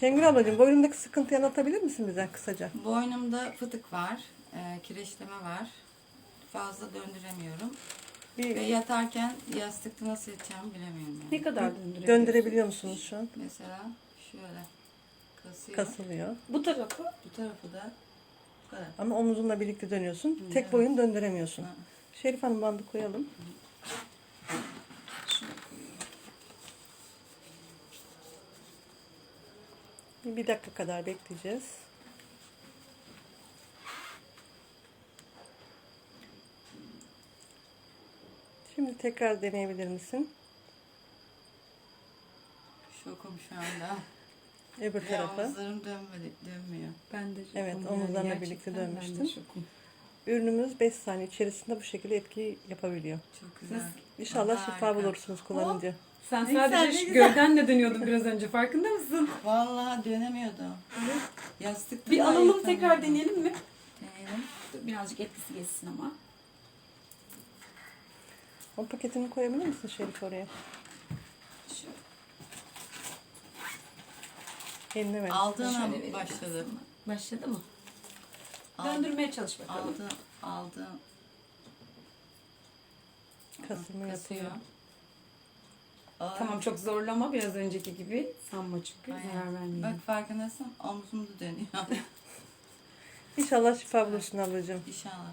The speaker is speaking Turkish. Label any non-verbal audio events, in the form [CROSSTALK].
Şengül ablacığım boynundaki sıkıntıyı anlatabilir misin bize kısaca? Boynumda fıtık var, e, kireçleme var. Fazla döndüremiyorum. Ve Bir yatarken yastıkta nasıl yatacağımı bilemiyorum yani. Ne kadar döndürebiliyorsun? döndürebiliyor musunuz şu an? Mesela şöyle kasıyor. Kasılıyor. Bu tarafı Bu tarafı da bu kadar. Ama omuzunla birlikte dönüyorsun. Tek evet. boyun döndüremiyorsun. Ha. Şerif Hanım bandı koyalım. Bir dakika kadar bekleyeceğiz. Şimdi tekrar deneyebilir misin? Şokum şu anda. Öbür tarafa. omuzlarım dönmedi, dönmüyor. ben de şokum. Evet, omuzlarla birlikte ben de şokum. Ürünümüz 5 saniye içerisinde bu şekilde etki yapabiliyor. Çok güzel. İnşallah Harika. şifa bulursunuz kullanınca. Sen Ne güzel, sadece ne güzel. gövdenle dönüyordun biraz önce farkında mısın? Vallahi dönemiyordum. Yastıkta Bir da alalım tekrar yatamıyordum. deneyelim mi? Deneyelim. Dur, Birazcık etkisi geçsin ama. O paketini koyabilir misin Şerif oraya? Şu, Eline ver. Aldığın şöyle an verelim başladı. Başladı mı? Döndürmeye çalış bakalım. Aldın. Kasılma Kasıyor. yapıyor. Aa, Tamam çok zorlama biraz önceki gibi. Sanma çünkü aynen. zarar vermeyelim. Bak farkındasın omzum da dönüyor. [LAUGHS] İnşallah şifa bulursun ablacığım. İnşallah.